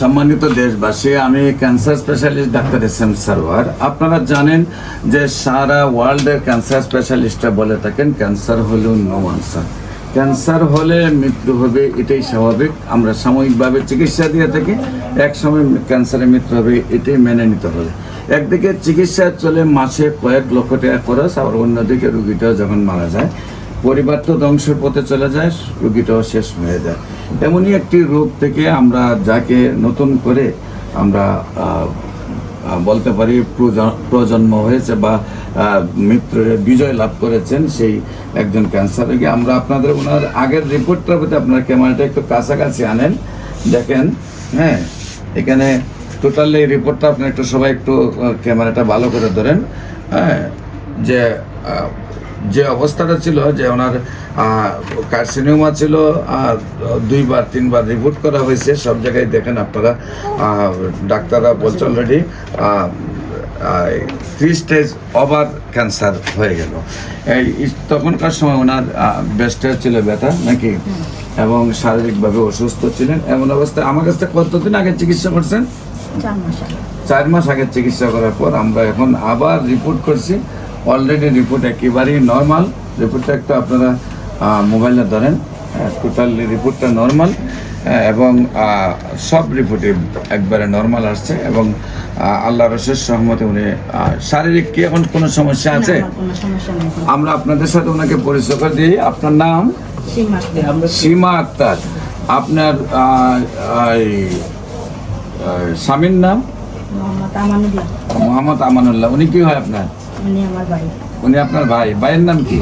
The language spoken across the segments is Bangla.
সম্মানিত দেশবাসী, আমি cancer specialist doctor S M Sarwar আপনারা জানেন যে সারা ওয়ার্ল্ডের ক্যান্সার স্পেশালিস্টরা বলে থাকেন ক্যান্সার হলেও নো আনসার ক্যান্সার হলে মৃত্যু হবে, এটাই স্বাভাবিক। আমরা সাময়িকভাবে চিকিৎসা দিয়ে থাকি এক সময় ক্যান্সারে মৃত্যু হবে, এটাই মেনে নিতে হবে। একদিকে চিকিৎসা চলে মাসে কয়েক লক্ষ টাকা খরচ, আবার অন্যদিকে রুগীটাও যখন মারা যায়, পরিবার তো ধ্বংসের পথে চলে যায়, রুগীটাও শেষ হয়ে যায়। এমনই একটি রোগ থেকে আমরা যাকে নতুন করে আমরা বলতে পারি প্রজন্ম হয়েছে বা আহ, মৃত্যুর বিজয় লাভ করেছেন সেই একজন ক্যান্সার রোগী। আমরা আপনাদের ওনার আগের রিপোর্টটার প্রতি আপনার ক্যামেরাটা একটু কাছাকাছি আনেন। দেখেন হ্যাঁ এখানে টোটাল এই রিপোর্টটা আপনি একটু সবাই একটু ক্যামেরাটা ভালো করে ধরেন। হ্যাঁ যে যে অবস্থাটা ছিল যে ওনার কার্সিনিউমা ছিল দুইবার তিনবার রিপোর্ট করা হয়েছে সব জায়গায় দেখেন আপনারা ডাক্তাররা বলছে already three stage over cancer হয়ে গেল। এই তখনকার সময় ওনার বেস্টের ছিল ব্যথা নাকি? এবং শারীরিকভাবে অসুস্থ ছিলেন এমন অবস্থায় আমার কাছ থেকে কতদিন আগে চিকিৎসা করছেন? চার মাস আগে। চার মাস আগে চিকিৎসা করার পর আমরা এখন আবার রিপোর্ট করছি অলরেডি রিপোর্ট একেবারেই নর্মাল রিপোর্টটা একটু আপনারা মোবাইলে ধরেন। টোটাল রিপোর্টটা নর্মাল এবং সব রিপোর্টে একবারে নর্মাল আসছে এবং আল্লাহ আল্লাহর রসের সহমতে উনি শারীরিক কি এখন কোনো সমস্যা আছে? আমার আপনাদের সাথে ওনাকে পরিচয় করে দিই। আপনার নাম? সীমা সীমা আক্তার। আপনার স্বামীর নাম? মোহাম্মদ আমানুল্লাহ। মোহাম্মদ আমানুল্লাহ। উনি কি হয় আপনার? উনি আমার ভাই। উনি আপনার ভাই। ভাইয়ের নাম কি?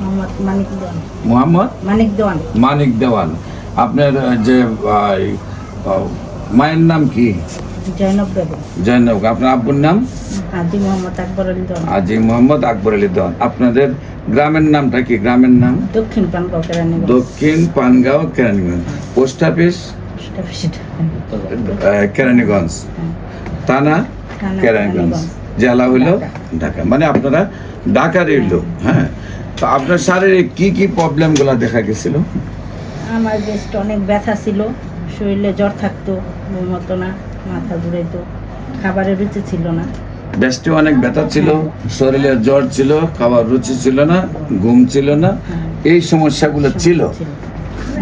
মোহাম্মদ মানিক দেওয়ান। মোহাম্মদ? মানিক দেওয়ান। মানিক দেওয়ান। আপনার যে মায়ের নাম কি? বেগম। জৈনব আপনার আব্বুর নাম? হাজি মোহাম্মদ আকবর আলী দেওয়ান। আজি মোহাম্মদ আকবর আলী দেওয়ান। আপনাদের গ্রামের নামটা কি? গ্রামের নাম? দক্ষিণ পানগাঁও দক্ষিণ পানগাঁও কেরানীগঞ্জ। Post office? কেরানীগঞ্জ। থানা? থানা কেরানীগঞ্জ। জেলা হইল ঢাকা। মানে আপনারা ঢাকার লোক হ্যাঁ? তো আপনার শারীরিক কি কি প্রবলেমগুলো দেখা গেছিল? আমার বেস্ট অনেক ব্যথা ছিল শরীরে জ্বর থাকতো ঘুম হতো না মাথা ঘুরাইতো খাবারের রুচি ছিল না। বেশটি অনেক ব্যথা ছিল শরীরে জ্বর ছিল খাবার রুচি ছিল না ঘুম ছিল না এই সমস্যাগুলো ছিল।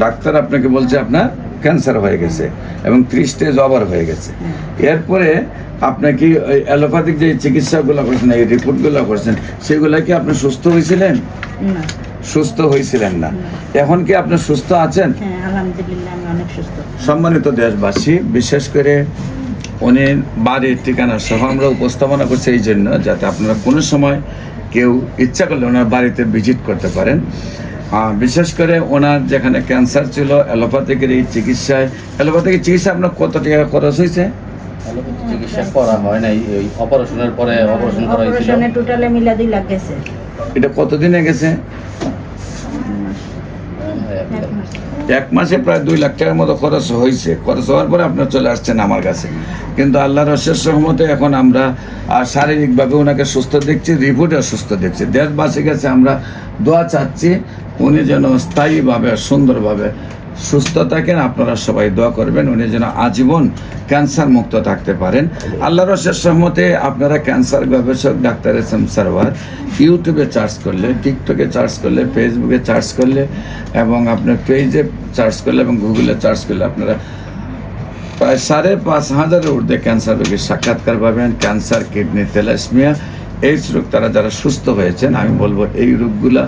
ডাক্তার আপনাকে বলছে আপনার ক্যান্সার হয়ে গেছে এবং ত্রিশ স্টেজ ওভার হয়ে গেছে। এরপরে আপনাকে ওই অ্যালোপ্যাথিক যে চিকিৎসাগুলো করছেন এই রিপোর্টগুলো করছেন সেগুলো কি আপনি সুস্থ হয়েছিলেন? না। সুস্থ হয়েছিলেন না। এখন কি আপনি সুস্থ আছেন? হ্যাঁ সম্মানিত দেশবাসী বিশেষ করে উনি বাড়ির ঠিকানা সহ আমরা উপস্থাপনা করছি এই জন্য যাতে আপনারা কোনো সময় কেউ ইচ্ছা করলে ওনার বাড়িতে ভিজিট করতে পারেন। বিশেষ করে ওনার যেখানে ক্যান্সার ছিল অ্যালোপ্যাথিকের এই চিকিৎসায় অ্যালোপ্যাথিক চিকিৎসা আপনার কত টাকা খরচ হয়েছে? চিকিৎসা করা হয় নাই। ওই অপারেশনের পরে অপারেশন করা হয়েছিল অপারেশনে টোটালে মিলা দুই লাখ গেছে এটা কতদিনে গেছে? এক মাসে প্রায় দুই লাখ টাকার মতো খরচ হয়েছে। খরচ হওয়ার পরে আপনার চলে আসছেন আমার কাছে। কিন্তু আল্লাহর রসের সহমতে এখন আমরা শারীরিকভাবে ওনাকে সুস্থ দেখছি রিপোর্টে সুস্থ দেখছি। দেশবাসী কাছে আমরা দোয়া চাচ্ছি উনি যেন স্থায়ীভাবে সুন্দরভাবে সুস্থ থাকেন, আপনারা সবাই দোয়া করবেন, উনি যেন আজীবন ক্যান্সার মুক্ত থাকতে পারেন। আল্লাহ রসের সহমতে আপনারা ক্যান্সার গবেষক, ডাক্তার এস এম সারওয়ার ইউটিউবে চার্জ করলে টিকটকে চার্জ করলে ফেসবুকে চার্জ করলে, এবং আপনার পেজে চার্জ করলে এবং গুগলে চার্জ করলে আপনারা প্রায় সাড়ে পাঁচ হাজারের ঊর্ধ্বে ক্যান্সার রোগীর সাক্ষাৎকার পাবেন। ক্যান্সার কিডনি তেলাসমিয়া এই রোগ তারা যারা সুস্থ হয়েছেন, আমি বলব এই রোগগুলা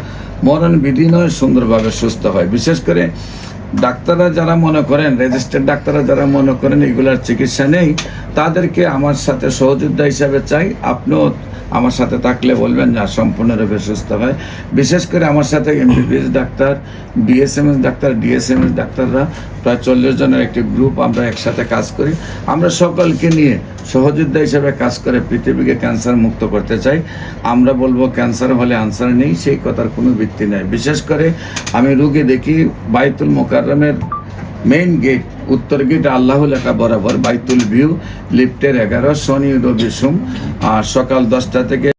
মরণ বিধি নয়, সুন্দরভাবে সুস্থ হয়। বিশেষ করে ডাক্তাররা যারা মনে করেন রেজিস্টার্ড ডাক্তাররা যারা মনে করেন এগুলার চিকিৎসা নেই, তাদেরকে আমার সাথে সহযোদ্ধা হিসাবে চাই। আপনিও আমার সাথে থাকলে বলবেন না সম্পূর্ণরূপে সুস্থ হয়। বিশেষ করে আমার সাথে MBBS doctor, BSMS doctor, DSMS ডাক্তাররা, প্রায় চল্লিশ জনের একটি গ্রুপ আমরা একসাথে কাজ করি। আমরা সকলকে নিয়ে সহযোদ্ধা হিসেবে কাজ করে পৃথিবীকে ক্যান্সার মুক্ত করতে চাই। আমরা বলব ক্যান্সার হলে আনসার নেই, সেই কথার কোনো ভিত্তি নেই। বিশেষ করে আমি রুগী দেখি, বাইতুল মোকাররমের মেইন গেট উত্তর গেট আল্লাহ লেখা বরাবর বাইতুল ভিউ, লিফটের এগারো, শনি রবি সোম, আর সকাল দশটা থেকে